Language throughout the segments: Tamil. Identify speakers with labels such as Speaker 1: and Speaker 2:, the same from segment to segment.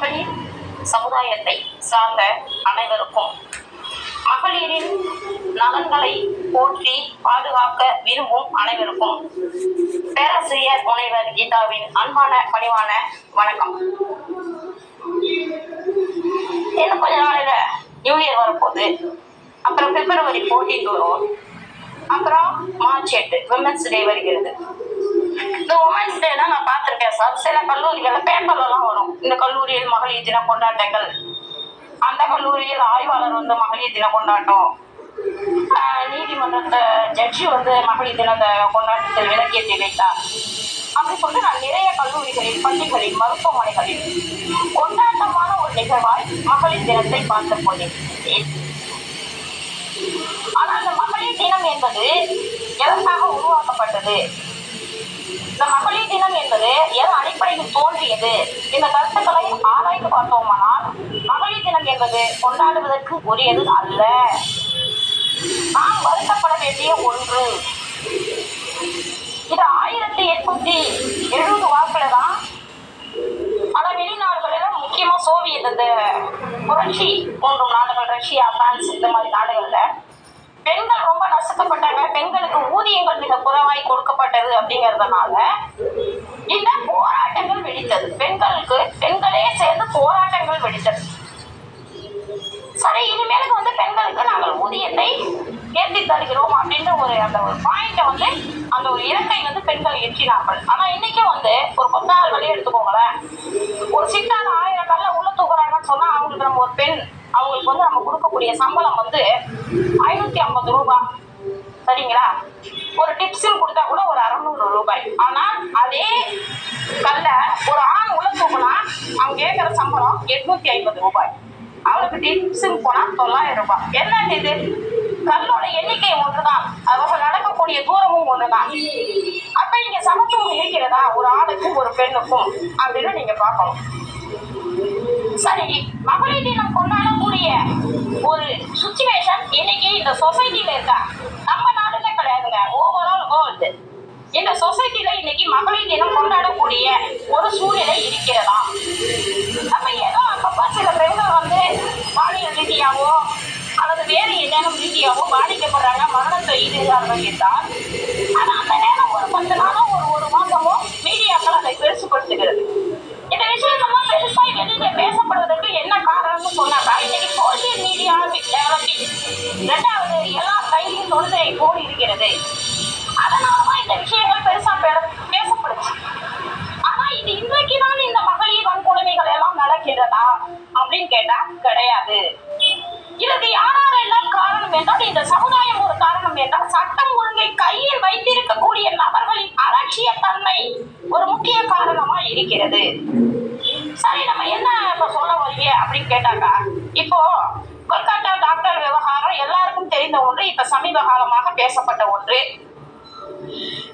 Speaker 1: மகளிர் சமுதாயத்தை சார்ந்த அனைவருக்கும் மகளிரின் நலன்களை போற்றி பாதுகாக்க விரும்பும் அனைவருக்கும் பேராசிரியர் முனைவர் கீதாவின் அன்பான பணிவான வணக்கம். இன்னும் கொஞ்ச நாளையில நியூ இயர் வரப்போகுது. அப்புறம் பிப்ரவரி ஃபோர்டீன் வரும். அப்புறம் மார்ச் எட்டு விமன்ஸ் டே வருகிறது. இந்த உமன்ஸ் டே தான் நான் பார்த்துருக்கேன் சார். சில கல்லூரிகளில் பேப்பர்லாம் வரும். இந்த கல்லூரியில் மகளிர் தின கொண்டாட்டங்கள். அந்த கல்லூரியில் ஆய்வாளர் வந்து மகளிர் தின கொண்டாட்டம். நீதிமன்றத்தை ஜட்ஜி வந்து மகளிர் தினத்தை கொண்டாட்டத்தில் விலக்கியத்தை வைத்தார் அப்படி சொல்லிட்டு நான் நிறைய கல்லூரிகளில் பள்ளிகளில் மருத்துவமனைகளில் கொண்டாட்டமான ஒரு நிகழ்வாய் மகளிர் தினத்தை பார்த்து கொண்டிருக்கிறேன். ஆனால் அந்த மகளிர் தினம் என்பது எதற்காக உருவாக்கப்பட்டது? இந்த மகளிர் தினம் என்பது எதன் அடிப்படையில் தோன்றியது இந்த கருத்துக்களை ஆராய்ந்து பார்த்தோமானால் மகளிர் தினம் என்பது கொண்டாடுவதற்கு உரியது அல்ல. நாம் வருத்தப்பட வேண்டிய ஒன்று. இது ஆயிரத்தி எட்நூத்தி எழுபது வாக்குல தான் பல வெளிநாடுகளில் முக்கியமா சோவியத் இந்த புரட்சி போன்றும் நாடுகள் ரஷ்யா பிரான்ஸ் இந்த மாதிரி நாடுகள்ல பெண்கள் ரொம்ப நசுக்கப்பட்டாங்க. பெண்களுக்கு ஊதியங்கள் மிக குறைவாய் கொடுக்கப்பட்டது அப்படிங்கறதுனால இந்த போராட்டங்கள் வெடித்தது. பெண்களுக்கு பெண்களே சேர்ந்து போராட்டங்கள் வெடித்தது. சரி இனிமேலுக்கு வந்து பெண்களுக்கு நாங்கள் ஊதியத்தை ஏற்றி தருகிறோம் அப்படின்ற ஒரு அந்த ஒரு பாயிண்ட்டை வந்து அந்த ஒரு இலக்கை வந்து பெண்கள் எட்டினார்கள். ஆனா இன்றைக்கும் வந்து ஒரு கொத்தாள் வழி எடுத்துக்கோங்களேன். ஒரு சித்தான ஆயிரம் கல்ல உள்ள தூக்குறாங்கன்னு சொன்னா அவங்களுக்கு நம்ம ஒரு பெண் அவங்களுக்கு வந்து நம்ம கொடுக்கக்கூடிய சம்பளம் வந்து ஐநூத்தி ஐம்பது ரூபாய் சரிங்களா? ஒரு டிப்ஸும் கொடுத்தா கூட ஒரு அறநூறு ரூபாய். ஆனா அதே கல்ல ஒரு ஆண் உள்ள தூக்குனா அவங்க கேட்குற சம்பளம் எட்நூத்தி ஐம்பது ரூபாய். அவளுக்கு டிப்ஸ்னு போனா தொள்ளாயிரம் ரூபாய். என்ன இது? கல்லோட எண்ணிக்கை ஒன்றுதான். அவர்கள் நடக்கக்கூடிய தூரமும் ஒன்றுதான். அப்ப இங்க சமத்துவம் இருக்கிறதா? ஒரு ஆணுக்கும் ஒரு பெண்ணுக்கும் அப்படின்னு நீங்க பார்க்கணும். சரி மகளிர் தினம் கொண்டாட ஒரு சுச்சுவேஷன் இன்னைக்கு இந்த சொசைட்டில இருக்கா? நம்ம நாடுல கிடையாதுங்க. ஓவரால் வேர்ல்டு இந்த சொசைட்டில இன்னைக்கு மகளிர் தினம் கொண்டாடக்கூடிய ஒரு சூழ்நிலை இருக்கிறதா? நம்ம ஏதோ அப்பப்ப சில பெண்கள் வந்து பாலியல் ரீதியாவோ அல்லது வேறு ஏதேனும் ரீதியாவோ பாதிக்கப்படுறாங்க மரணத்தை ஈடுகிறார்கள் என்றால் ஆனால் அந்த நேரம் ஒரு பத்து நாளும் ஒரு ஒரு டெவலப்பிங் ரெண்டாவது எல்லா கையிலும் தொழுதை போடி இருக்கிறது அதனாலதான் இந்த விஷயங்கள் பெருசா பேசப்படுச்சு. ஆனா இது இன்றைக்கு தான் இந்த மகளிர் வன்கொடுமைகள் எல்லாம் நடக்கிறதா அப்படின்னு கேட்டா கிடையாது. இதற்கு யாரெல்லாம் காரணம் என்றால் இந்த சமுதாயம் ஒரு காரணம் என்றால் சட்டம் ஒழுங்கை கையில் வைத்திருக்கக்கூடிய நபர்களின் அலட்சியத்தன்மை ஒரு முக்கிய காரணமா இருக்கிறது. சரி நம்ம என்ன இப்ப சொல்ல வரீங்க அப்படின்னு கேட்டாக்கா இப்போ கொல்கத்தா டாக்டர் விவகாரம் எல்லாருக்கும் தெரிந்த ஒன்று இப்ப சமீப காலமாக பேசப்பட்ட ஒன்று.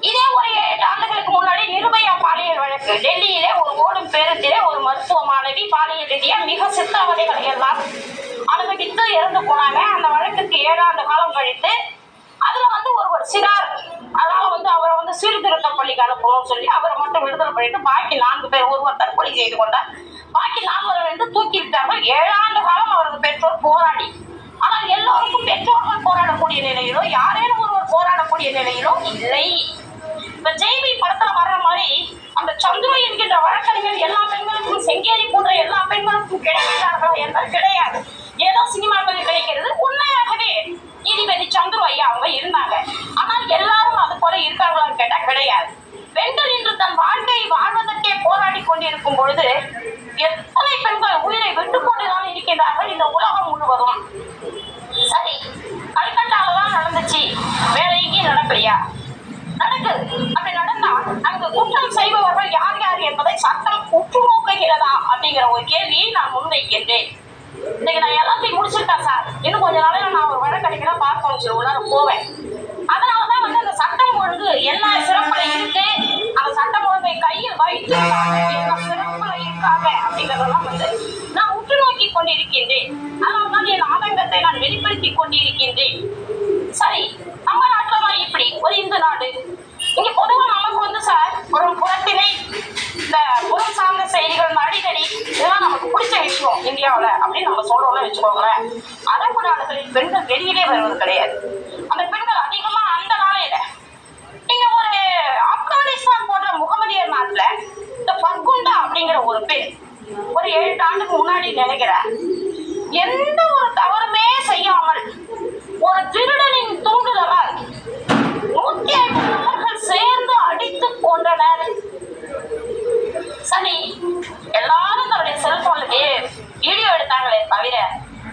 Speaker 1: இதே ஒரு ஏழு ஆண்டுகளுக்கு முன்னாடி நிர்பயா பாலியல் வழக்கு. டெல்லியிலே ஒரு ஓடும் பேருந்திலே ஒரு மருத்துவ மாணவி பாலியல் ரீதியா மிக சித்திரவதைகளை எல்லாம் அனுபவித்து இறந்து போனாங்க. அந்த வழக்குக்கு ஏழாண்டு காலம் கழித்து அதுல வந்து ஒருவர் சிறார். அதனால வந்து அவரை வந்து சீர்திருத்த பள்ளிக்கு அனுப்பணும்னு சொல்லி அவரை மட்டும் விடுதலை பண்ணிட்டு பாக்கி நான்கு பேர் ஒருவர் தற்கொலை செய்து கொண்டார். பாக்கி நால்வரை வந்து தூக்கி விட்டார்கள் ஏழாண்டு காலம் அவரது பெற்றோர் போராடி. ஆனால் எல்லோருக்கும் பெற்றோர்கள் போராடக்கூடிய நிலையிலோ யாரேனும் ஒருவர் போராடக்கூடிய நிலையிலோ இல்லை. இப்ப ஜெய்பி படத்துல வர்ற மாதிரி அந்த சந்துரு என்கின்ற வழக்கறிஞர் எல்லா பெண்களுக்கும் செங்கேரி போன்ற எல்லா பெண்களுக்கும் கிடைக்கிறார்களா என்றால் கிடையாது. ஏதோ சினிமாக்களில் கிடைக்கிறது. உண்மையாகவே நீதிபதி சந்துரு ஐயா அவங்க இருந்தாங்க. ஆனால் எல்லாரும் அது போல இருக்காங்களான்னு கேட்டா கிடையாது. பெண்கள் இன்று தன் வாழ்க்கையை வாழ்வதற்கே போராடி கொண்டிருக்கும் பொழுது எத்தனை பெண்கள் உயிரை விட்டுக் கொண்டுதான் இருக்கின்றார்கள் இந்த உலகம் முழுவதும். சரி கல்கட்டால தான் நடந்துச்சு. எங்கேயும் நடக்கலையா? நடக்குது அப்படி நடந்தா அங்கு குற்றம் செய்பவர்கள் யார் யார் என்பதை சட்டம் உற்று நோக்குகிறதா அப்படிங்கிற ஒரு கேள்வியை நான் முன்வைக்கின்றேன் இன்னைக்கு நான் எல்லாத்தையும் முடிச்சிருக்கேன் சார். இன்னும் கொஞ்ச நாளையில நான் ஒரு வழக்கறிஞரா பார்க்கணும் சொல்லி உள்ளார போவேன். அதனாலதான் வந்து அந்த சட்டம் ஒழுங்கு என்ன சிறப்புல இருக்கு. அந்த சட்டம் ஒழுங்கை கையில் வைத்து சிறப்புல இருக்காங்க அப்படிங்கறதெல்லாம் வந்து நான் உற்று நோக்கி கொண்டிருக்கின்றேன் அதனால்தான் என் ஆதங்கத்தை நான் வெளிப்படுத்திக் கொண்டிருக்கின்றேன் சரி நம்ம நாட்டுல தான் இப்படி ஒரு இந்து நாடு. இங்க பொதுவா நமக்கு வந்து சார் ஒரு புறத்தினை இந்த புறம் சார்ந்த செய்திகள் அடிக்கடி இதெல்லாம் நமக்கு பிடிச்ச விஷயம் இந்தியாவில் அப்படின்னு நம்ம சொல்றோம்னு வச்சுக்கோங்களேன். அரபு நாடுகளில் பெண்கள் வெளியிலே வருவது கிடையாது. அந்த பெண்கள் அதிகமா அந்த நாளையில நீங்க ஒரு ஆப்கானிஸ்தான் போன்ற முகமதியர் நாட்டுல இந்த பர்குண்டா அப்படிங்கிற ஒரு பெண் ஒரு ஏழு ஆண்டுக்கு முன்னாடி நினைக்கிறேன். எந்த ஒரு தவறுமே செய்யாமல் ஒரு திருடனின் தூண்டுதலால் நூத்தி ஐம்பது நபர்கள் சேர்ந்து அடித்து கொண்டனர் சரி எல்லாரும் தன்னுடைய செல்போனுக்கு வீடியோ எடுத்தாங்களே தவிர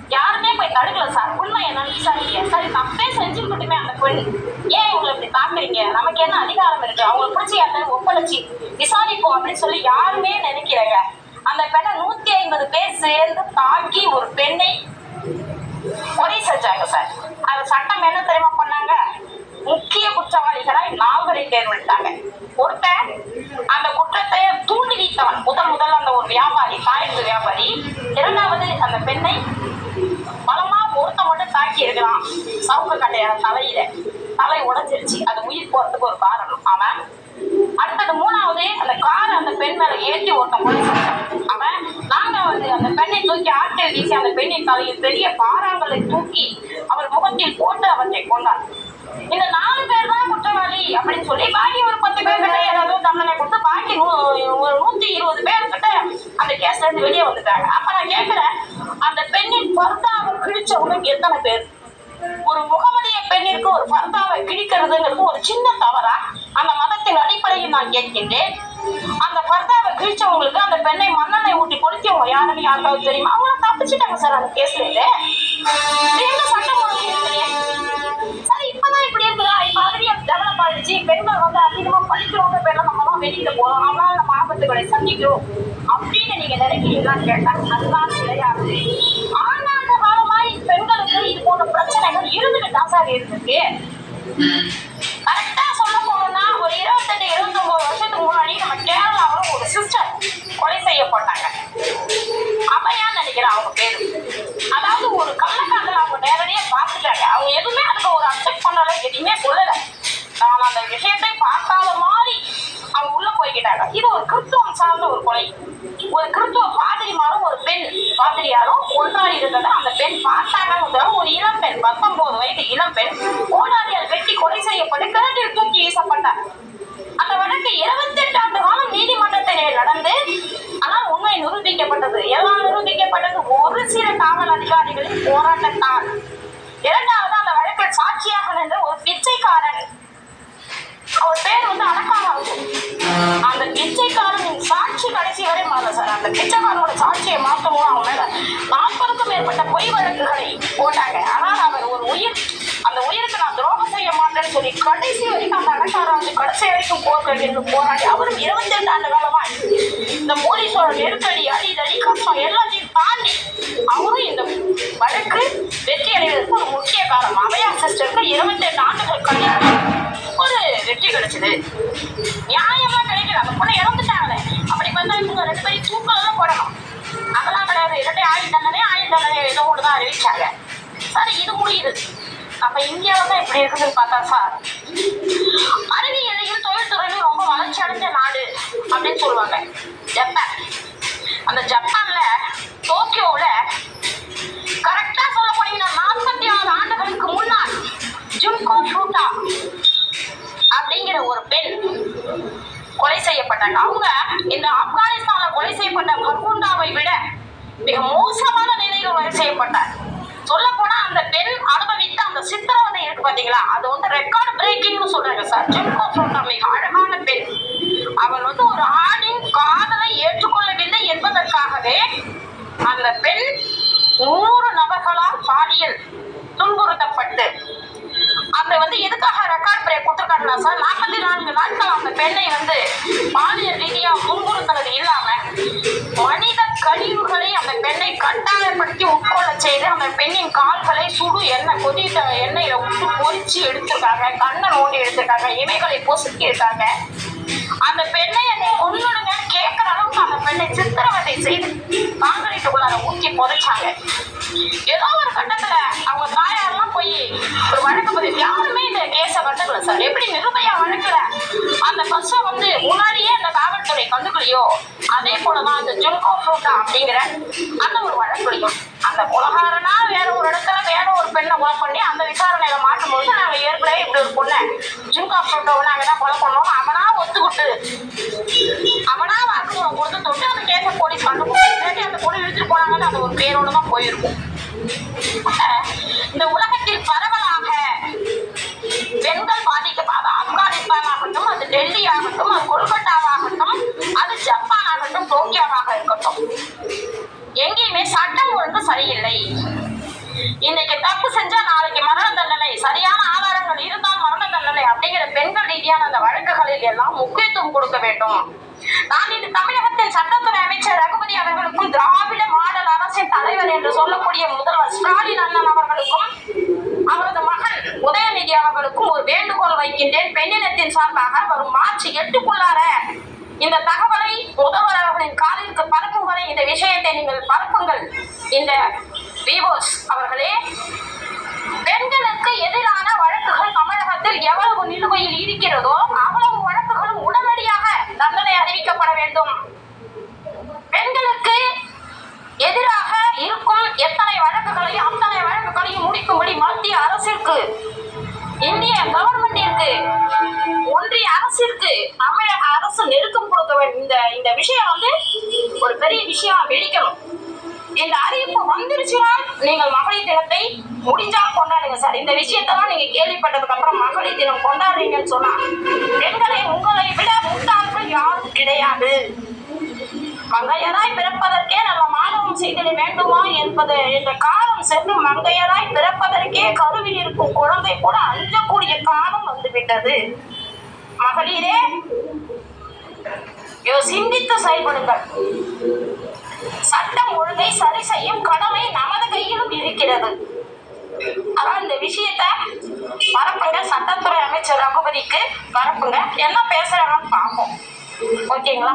Speaker 1: யாருமே போய் தடுக்கல சார். உண்மை என்னன்னு விசாரிக்க சரி தப்பே செஞ்சுக்கிட்டுமே அந்த பெண். ஏன் இவங்களை இப்படி தாக்குறீங்க? நமக்கு என்ன அதிகாரம் இருக்கு? அவங்களை பிடிச்சி யாருன்னு ஒப்படைச்சி விசாரிப்போம் அப்படின்னு சொல்லி யாருமே நினைக்கிறேங்க அந்த பெண்ணை நூத்தி ஐம்பது பேர் சேர்ந்து தாக்கி ஒரு பெண்ணை கொலை செஞ்சாங்க சார். அந்த சட்டம் என்ன தெரியுமா பண்ணாங்க? முக்கிய குற்றவாளிகளாய் நால்வரை தேர்ந்தெடுத்தாங்க ஒருத்தன் அந்த குற்றத்தை தூண்டிவித்தவன் முதல் முதல் அந்த ஒரு வியாபாரி தாயத்து வியாபாரி. இரண்டாவது அந்த பெண்ணை பலமா ஒருத்த மட்டும் தாக்கி இருக்கிறான். சவுக்க கட்டையான தலையில. தலை உடைஞ்சிருச்சு. அது உயிர் போறதுக்கு ஒரு காரணம். அவன் அடுத்தது மூணாவது அந்த காரை அந்த பெண் மேல ஏற்றி ஒருத்தன் கொலை செஞ்சான். அவன் நாங்கள் வந்து அந்த பெண்ணை தூக்கி ஆட்டில் வீசி அந்த பெண்ணின் தலையில் பெரிய பாறாங்களை தூக்கி அவர் முகத்தில் போட்டு அவற்றை கொண்டான் இந்த நாலு பேர் தான் குற்றவாளி அப்படின்னு சொல்லி பாக்கி ஒரு பத்து பேர் கிட்ட ஏதாவது தண்டனை கொடுத்து பாக்கி நூ- ஒரு நூத்தி இருபது பேர் கிட்ட அந்த கேஸ்ல இருந்து வெளியே வந்துட்டாங்க. அப்ப நான் கேட்கிறேன் அந்த பெண்ணின் பர்தாவை கிழிச்சவங்க எத்தனை பேர்? ஒரு முகமதிய பெண்ணிற்கு ஒரு பர்தாவை கிழிக்கிறதுங்கிறது ஒரு சின்ன தவறா? அந்த மதத்தின் அடிப்படையில் நான் கேட்கின்றேன். அந்த பர்தாவை கிழிச்சவங்களுக்கு அந்த பெண்ணை மன்னனை ஊட்டி கொளுத்தியவங்க யாருன்னு யாருக்காவது தெரியுமா? அவங்கள தப்பிச்சுட்டாங்க சார் அந்த கேஸ்ல இருந்து. எங்க சட்டம் சார் இப்பதான் இப்படி இருக்குதா. இப்ப அதிகம் டெவலப் ஆயிடுச்சு. பெண்கள் வந்து அதிகமா படிக்கிறவங்க பேர்ல நம்ம தான் வெளியில போறோம். அதனால நம்ம ஆபத்துகளை சந்திக்கிறோம். அப்படின்னு நீங்க நினைக்கிறீங்களான்னு கேட்டா அதுதான் கிடையாது ஆண்டாண்டு காலமாய் பெண்களுக்கு இது போன்ற பிரச்சனைகள் இருந்துட்டு தான் சார் இருந்திருக்கு. கொலை செய்யப்பட்டாங்க அவையான்னு நினைக்கிறேன் அவங்க பேரு? அதாவது ஒரு கள்ளக்காதல் அவங்க நேரடியா பார்த்துட்டாங்க அவங்க எதுவுமே அதுக்கு ஒரு அக்செப்ட் பண்ணல எதுவுமே சொல்லல. நான் அந்த விஷயத்தை பார்க்காத மாதிரி அவங்க உள்ள போய்கிட்டாங்க இது ஒரு கிறிஸ்துவம் சார்ந்த ஒரு கொலை. ஒரு கிறிஸ்துவ பாதிரிமாரும் ஒரு பெண் பாதிரியாரும் ஒன்றாடி இருந்ததை அந்த பெண் பார்த்தாங்க ஒரு இளம் பெண் பத்தொன்பது வயது இளம் பெண் ஓடாரியால் வெட்டி கொலை செய்யப்பட்டு கிணற்றில் தூக்கி வீசப்பட்டார் அந்த வழக்கு இருபத்தெட்டு ஆண்டு காலம் நீதிமன்றத்தில் நடந்து ஆனால் உண்மை நிரூபிக்கப்பட்டது எல்லாம் நிரூபிக்கப்பட்டது ஒரு சில காவல் அதிகாரிகளின் போராட்டத்தால் இரண்டாவது அந்த வழக்கில் சாட்சியாக நின்ற ஒரு பிச்சைக்காரன். அவர் பேர் வந்து அடக்காமல் அந்த பிச்சைக்காரனின் சாட்சி கடைசி வரை மாறல சார். அந்த பிச்சைக்காரனோட சாட்சியை மாற்றவும் அவங்க மேல நாற்பதுக்கும் மேற்பட்ட பொய் வழக்குகளை போட்டாங்க. ஆனால் அவர் ஒரு உயிர் அந்த உயிருக்கு நான் துரோகம் செய்ய மாட்டேன்னு சொல்லி கடைசி வரைக்கும் அந்த அடக்காரன் வந்து கடைசி வரைக்கும் போர்கள் என்று போராடி அவரும் இருபத்தி ரெண்டு ஆண்டு காலமா இந்த போலீஸோட நெருக்கடி அடிதடி கஷ்டம் எல்லாம் வழக்கு வெற்றி அடைவதற்கு ஒரு முக்கிய காரணம். அவையார் சிஸ்டருக்கு இருபத்தி ரெண்டு ஆண்டுகள் கழித்து ஒரு வெற்றி கிடைச்சது. நியாயமா கிடைக்கல. அந்த பொண்ணு இறந்துட்டாங்களே அப்படி பார்த்தா இவங்க ரெண்டு பேரும் தூக்கம் தான் போடணும். அதெல்லாம் கிடையாது. இரட்டை ஆயுள் தண்டனை ஆயுள் தண்டனை ஏதோ ஒன்று தான் அறிவிச்சாங்க. சார் இது முடியுது. நம்ம இந்தியாவில் தான் எப்படி இருக்குதுன்னு பார்த்தா சார் அறிவியலையும் தொழில்துறையிலும் ரொம்ப வளர்ச்சி அடைஞ்ச நாடு அப்படின்னு சொல்லுவாங்க. ஜப்பான். அந்த ஜப்பான்ல டோக்கியோவில் கரெக்டா சொல்ல போனீங்கன்னா நாற்பத்தி ஆறு ஆண்டுகளுக்கு முன்னால் ஜுன்கோ ஷூட்டா அப்படிங்கிற ஒரு பெண் கொலை செய்யப்பட்டாங்க அவங்க இந்த ஆப்கானிஸ்தான்ல கொலை செய்யப்பட்ட பர்குண்டாவை விட மிக மோசமான நிலையில் கொலை செய்யப்பட்டார் சொல்ல போனா அந்த பெண் அனுபவித்த அந்த சித்திரவதை இருக்கு பாத்தீங்களா அது வந்து ரெக்கார்ட் பிரேக்கிங்னு சொல்றாங்க மிக அழகான பெண் அவள் வந்து ஒரு ஆணின் காதலை ஏற்றுக்கொள்ளவில்லை என்பதற்காகவே அந்த பெண் நூறு நபர்களால் பாலியல் துன்புறுத்தப்பட்டு அந்த வந்து எதுக்காக ரெக்கார்ட் பிரேக் கொடுத்துருக்காருனா சார் நாற்பத்தி நான்கு நாட்கள் அந்த பெண்ணை வந்து பாலியல் ரீதியாக துன்புறுத்தினது இல்லாம மணி கழிவுகளை அந்த பெண்ணை கட்டாயப்படுத்தி உட்கொள்ள செய்து அந்த பெண்ணின் கால்களை சுடு எண்ணெய் கொதித்த எண்ணெயில விட்டு பொறிச்சு எடுத்திருக்காங்க. கண்ணை நோண்டி எடுத்திருக்காங்க. இமைகளை பொசுக்கி இருக்காங்க. அந்த பெண்ணை என்னை கொன்னுடுங்க. கேட்குற அளவுக்கு அந்த பெண்ணை சித்திரவதை செய்து காங்கிரீட்டுக்குள்ளார ஊக்கி புதைச்சாங்க. ஏதோ ஒரு கட்டத்துல அவங்க தாயாரெல்லாம் போய் ஒரு வழக்கு பதிவு யாருமே இந்த கேஸை கண்டுக்கல சார். எப்படி நிருபையா வழக்குல அந்த பஸ்ஸை வந்து முன்னாடி பிரச்சனை கண்டுக்கலையோ? அதே போலதான் அந்த ஜுங்கோ ஃப்ரூட்டா அப்படிங்கிற அந்த ஒரு வழக்குலையும் அந்த உலகாரனா வேற ஒரு இடத்துல வேற ஒரு பெண்ணை கொலை பண்ணி அந்த விசாரணையில மாட்டும்போது நாங்க ஏற்கனவே இப்படி ஒரு பொண்ணை ஜுங்கா ஃப்ரூட்டோவை நாங்க தான் கொலை பண்ணோம்? அவனா ஒத்துக்கிட்டு அவனா வாக்குமூலம் கொடுத்து தொட்டு அந்த கேஸை போலீஸ் கண்டுபிடிச்சி அந்த பொண்ணு இழுத்துட்டு போனாங்கன்னு அந்த ஒரு பேரோட தான் போயிருக்கும். இந்த உலகத்தில் பரவலாக பெண்கள் பாதிக்கப்படாத ஆப்கானிஸ்தான் ஆகட்டும் அது டெல்லி ஆகட்டும் அது கொல்கட்டாவாகட்டும் ஜப்பான் இருக்கட்டும். எங்கேயுமே சட்டம் ஒழுங்கு சரியில்லை. இன்னைக்கு தப்பு செஞ்சா நாளைக்கு மரண தண்டனை. சரியான ஆதாரங்கள் இருந்தால் மரண தண்டனை அப்படிங்கிற பெண்கள் ரீதியான அந்த வழக்குகளில் எல்லாம் முக்கியத்துவம் கொடுக்க வேண்டும். நான் இன்று தமிழகத்தின் சட்டத்துறை அமைச்சர் ரகுபதி அவர்களுக்கும் திராவிட மாடல் அரசின் தலைவர் என்று சொல்லக்கூடிய முதல்வர் ஸ்டாலின் அண்ணன் அவர்களுக்கும் அவரது மகன் உதயநிதி அவர்களுக்கும் ஒரு வேண்டுகோள் வைக்கின்றேன். பெண்ணினத்தின் சார்பாக வரும் மார்ச் எட்டுக்குள்ளார இந்த தகவலை முதல்வர் அவர்களின் காலிற்கு பரப்பும் வரை இந்த விஷயத்தை நீங்கள் பரப்புங்கள். இந்த விவோஸ் அவர்களே பெண்களுக்கு எதிரான வழக்குகள் தமிழகத்தில் எவ்வளவு நிலுவையில் இருக்கிறதோ அவ்வளவு வழக்குகளும் உடனடியாக தண்டனை அறிவிக்கப்பட வேண்டும். பெண்களுக்கு எதிராக இருக்கும் எத்தனை வழக்குகளையும் அத்தனை வழக்குகளையும் முடிக்கும்படி மத்திய அரசிற்கு இந்திய கவர்மெண்டிற்கு ஒன்றிய அரசிற்கு தமிழக அரசு நெருக்கம் கொடுக்க வேண்டும் இந்த இந்த விஷயம் வந்து ஒரு பெரிய விஷயம் வெடிக்கணும் இந்த அறிவிப்பு வந்துருச்சுன்னா நீங்கள் மகளிர் தினத்தை முடிஞ்சால் கொண்டாடுங்க சார். இந்த விஷயத்தெல்லாம் நீங்க கேள்விப்பட்டதுக்கு அப்புறம் மகளிர் தினம் கொண்டாடுறீங்கன்னு சொன்னா பெண்களை உங்களை விட முத்தார்கள் யாரும் கிடையாது. மங்கையராய் பிறப்பதற்கே நல்ல மாணவம் செய்திட வேண்டுமா என்பது என்ற காலம் சென்று மங்கையராய் பிறப்பதற்கே கருவில் இருக்கும் குழந்தை கூட காலம் வந்துவிட்டது மகளிரே சிந்தித்து செயல்படுங்கள். சட்டம் ஒழுங்கை சரி செய்யும் கடமை நமது கையிலும் இருக்கிறது. அதான் இந்த விஷயத்த பரப்புங்க சட்டத்துறை அமைச்சர் ரகுபதிக்கு பரப்புங்க என்ன பேசுறாங்கன்னு பார்ப்போம். ஓகேங்களா?